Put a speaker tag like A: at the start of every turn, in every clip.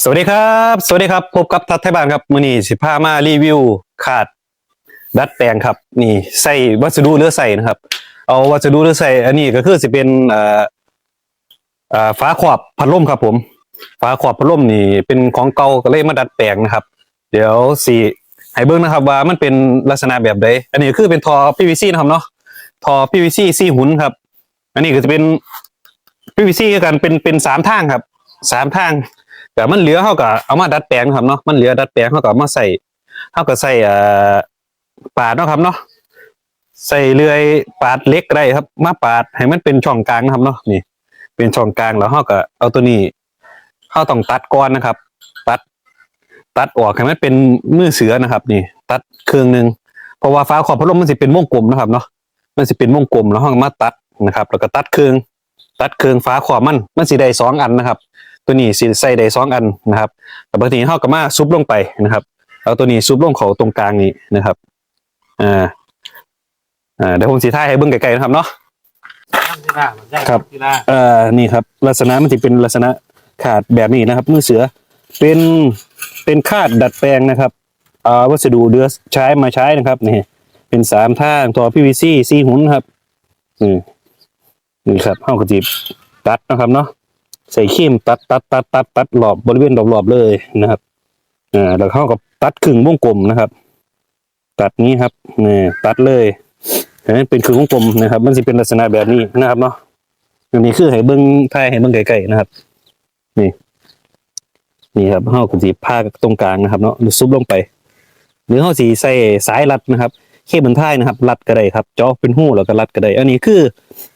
A: สวัสดีครับ สวัสดีครับพบกับทัศไทยบ้านครับมือนี้สิพามารีวิวขาดดัดแปลงครับ นี่ใส่วัสดุเลือใส่นะครับ เอาวัสดุเลือใส่อันนี้ก็คือสิเป็นอ่อเอ่อฝาขวบพัดลมครับ ผมฝาขวบพัดลมนี่เป็นของเก่าก็เลยมาดัดแปลงนะครับ เดี๋ยวสิให้เบิ่งนะครับ ว่ามันเป็นลักษณะแบบใดอันนี้คือเป็นทอ PVC นะครับเนาะทอ PVC ซี่หุ่นครับ อันนี้ก็จะเป็น PVC กันเป็นเป็นสามทางครับ สามทางแต่มันเหลือเขาก็เอามาดัดแปลงครับเนาะมันเหลือดัดแปลงเขาก็เอามาใส่เขาก็ใส่อ่อปาดเนาะครับเนาะใส่เลื่อยปาดเล็กได้ครับ มาปาดให้มันเป็นช่องกลางนะครับเนาะนี่ เป็นช่องกลางแล้วเขาก็เอาตัวนี้เขาต้องตัดก้อนนะครับ ตัด ตัดออกให้มันเป็นมือเสือนะครับ นี่ ตัดเครื่องหนึ่งเพราะว่าฟ้าขอบพัดลมมันสิเป็นวงกลมนะครับเนาะมันสิเป็นวงกลมแล้วเขาก็มาตัดนะครับ แล้วก็ตัดเครื่องตัดเครื่องฟ้าขอบมันมันสิได้สองอันนะครับ ตัวนี้สิใส่ได้สองอันนะครับแต่บางทีเขาก็มาซุปลงไปนะครับ เอาตัวนี้ซุปลงเขาตรงกลางนี้นะครับอ่าอ่าเดี๋ยวผมสีท้ายให้เบิ้งไกลๆนะครับเนาะ
B: ที่ล่ามันได้
A: ครับ
B: ที่ล่า
A: เอ่อนี่ครับ ลักษณะมันจะเป็นลักษณะขาดแบบนี้นะครับ มือเสือเป็นเป็นคาดดัดแปลงนะครับอ่าวัสดุเดือใช้มาใช้นะครับนี่เป็นสามทางตัว PVC สี่หุ่นครับนี่นี่ครับเฮากระจิบตัดนะครับเนาะ ใส่เขีมตัดตัดตัดตัดตัดรอบบริเวณรอบๆเลยนะครับอ่าแล้วเข้าก็ตัดครึ่งวงกลมนะครับ ตัดนี้ครับนี่ตัดเลยให้มันเป็นครึ่งวงกลมนะครับ มันจะเป็นลักษณะแบบนี้นะครับเนาะอันนี้คือให้เบิ้งท้ายให้เบิ้งไกลๆนะครับ นี่ นี่ครับเฮาก็สิพาตรงกลางนะครับ เนาะซุบลงไปหรือเฮาสิใส่สายรัดนะครับเคเบิลท้ายนะครับ รัดก็ได้ครับจาะเป็นหูแล้วก็รัดก็ได้ อันนี้คือ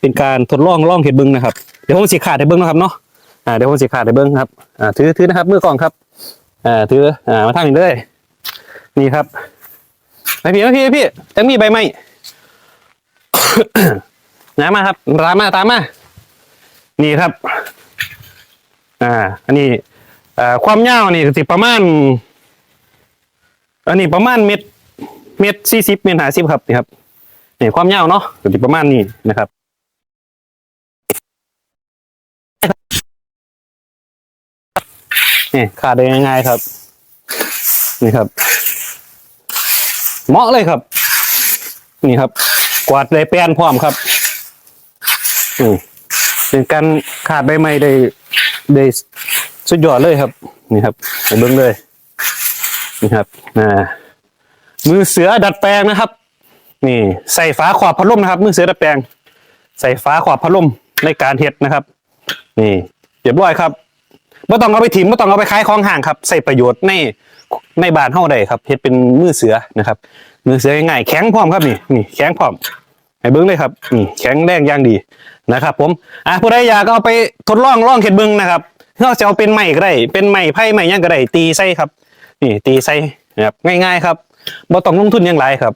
A: เป็นการทดลองลองเฮ็ดเบิ้งนะครับ เดี๋ยวผมสิขาดให้เบิ้งนะครับเนาะ อ่าเดี๋ยวผมสิขาดให้เบิ้งครับอ่าถือถือนะครับมือกล่องครับอ่าถืออ่ามาทางนี้เลย นี่ครับไปพี่มาพี่มาพี่จังมีใบไม้น้ำมาครับตามมาตามมา นี่ครับ อ่า อันนี้อ่าความยาวนี่สิประมาณ อันนี้ประมาณเม็ดเม็ดสี่สิบเม็ดห้าสิบครับนี่ครับนี่ความยาวเนาะสิประมาณนี้นะครับ นี่ขาดได้ง่ายๆครับ นี่ครับ เหมาะเลยครับ นี่ครับ กวาดได้แป้นพร้อมครับอืมเป็นการขาดใบไม้ได้ได้สุดยอดเลยครับ นี่ครับเบิ้งเลยนี่ครับอ่ามือเสือดัดแปลงนะครับ นี่ ใส่ฝาขอบพัดลมนะครับ มือเสือดัดแปลง ใส่ฝาขอบพัดลมในการเฮ็ดนะครับ นี่เรียบร้อยครับ ไม่ต้องเอาไปถิ่มไม่ต้องเอาไปขายของห่างครับใส่ประโยชน์ในในบ้านเฮาได้ครับเฮ็ดเป็นมือเสือนะครับ มือเสือง่ายๆแข็งพร้อมครับนี่นี่แข็งพร้อมให้เบิ้งเลยครับนี่แข็งแรงอย่างดีนะครับ ผมอะผู้ใดอยากเอาไปทดลองลองเห็ดเบิ้งนะครับเราจะเอาเป็นไม้ก็ได้ เป็นไม้ไผ่ไม้หยังก็ได้ตีใส่ครับ นี่ตีใส่นะครับง่ายๆครับบ่ต้องลงทุนยังไรครับ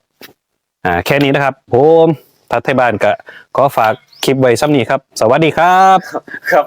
A: อ่าแค่นี้นะครับ ผมทัศไทยบ้านก็ขอฝากคลิปไว้ซ้ำนี้ครับ สวัสดีครับ
B: ครับ